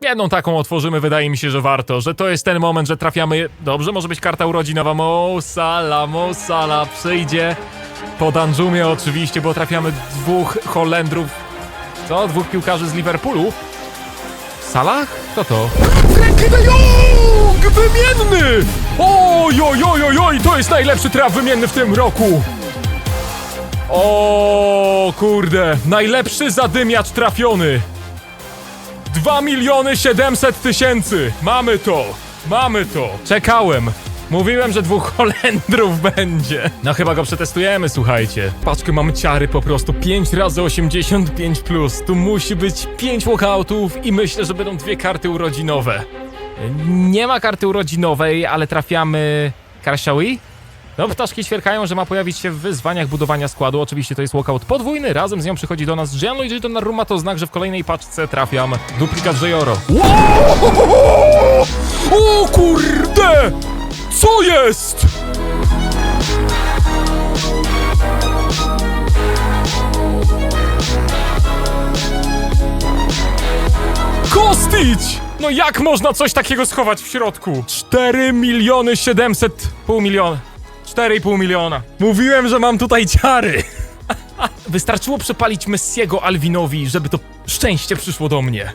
Jedną taką otworzymy, wydaje mi się, że warto, że to jest ten moment, że trafiamy... Dobrze, może być karta urodzinowa. Mo Sala, Mo Sala przyjdzie po Danjumie oczywiście, bo trafiamy dwóch Holendrów. Co? Dwóch piłkarzy z Liverpoolu? Salah? Kto to? Frankie de Jong! Wymienny! Oj, oj, oj, oj, oj, to jest najlepszy traf wymienny w tym roku! O kurde, najlepszy zadymiacz trafiony! 2 miliony 700 tysięcy! Mamy to! Mamy to! Czekałem! Mówiłem, że dwóch Holendrów będzie. No chyba go przetestujemy, słuchajcie. Paczkę mam ciary po prostu 5 razy 85 plus. Tu musi być 5 walkoutów i myślę, że będą dwie karty urodzinowe. Nie ma karty urodzinowej, ale trafiamy Karshawi? No, ptaszki ćwierkają, że ma pojawić się w wyzwaniach budowania składu. Oczywiście to jest walkout podwójny. Razem z nią przychodzi do nas Gianluigi Donnarumma. To znak, że w kolejnej paczce trafiam duplikat Joro. O kurde! Co jest? Kostić! No jak można coś takiego schować w środku? 4 miliony 700... pół miliona. 4,5 miliona. Mówiłem, że mam tutaj ciary. Wystarczyło przepalić Messiego Alvinowi, żeby to szczęście przyszło do mnie.